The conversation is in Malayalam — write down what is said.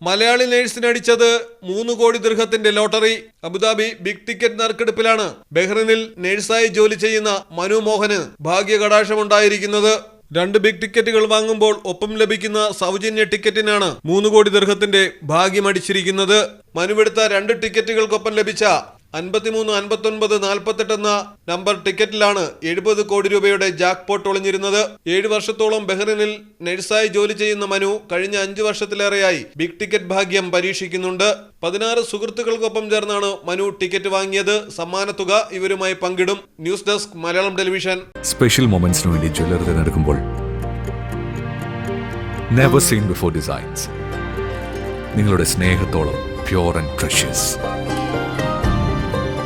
മലയാളി നേഴ്സിന് അടിച്ചത് മൂന്ന് കോടി ദീർഘത്തിന്റെ lottery. Abu Dhabi big ticket നറുക്കെടുപ്പിലാണ് ബഹ്റിനിൽ നേഴ്സായി ജോലി ചെയ്യുന്ന മനു മോഹന് ഭാഗ്യകടാക്ഷമുണ്ടായിരിക്കുന്നത് രണ്ട് ബിഗ് ടിക്കറ്റുകൾ വാങ്ങുമ്പോൾ ഒപ്പം ലഭിക്കുന്ന സൗജന്യ ടിക്കറ്റിനാണ് മൂന്ന് കോടി ദീർഘത്തിന്റെ ഭാഗ്യമടിച്ചിരിക്കുന്നത് മനുവെടുത്ത രണ്ട് ടിക്കറ്റുകൾക്കൊപ്പം ലഭിച്ച അൻപത്തിമൂന്ന് അൻപത്തൊൻപത് നാൽപ്പത്തെട്ട് എന്ന നമ്പർ ടിക്കറ്റിലാണ് എഴുപത് കോടി രൂപയുടെ ജാക്ക് പോട്ട് ഒളിഞ്ഞിരുന്നത്. ഏഴ് വർഷത്തോളം ബഹ്റിനിൽ നഴ്സായി ജോലി ചെയ്യുന്ന മനു കഴിഞ്ഞ അഞ്ചു വർഷത്തിലേറെയായി ബിഗ് ടിക്കറ്റ് ഭാഗ്യം പരീക്ഷിക്കുന്നുണ്ട്. പതിനാറ് സുഹൃത്തുക്കൾക്കൊപ്പം ചേർന്നാണ് മനു ടിക്കറ്റ് വാങ്ങിയത്. സമ്മാനത്തുക ഇവരുമായി പങ്കിടും. News desk Malayalam television. Special മൊമെന്റ്സിന് വേണ്ടി ജ്വല്ലറി തിരഞ്ഞെടുക്കുമ്പോൾ നിങ്ങളുടെ സ്നേഹത്തോളം പ്യോർ ആൻഡ് പ്രഷ്യസ്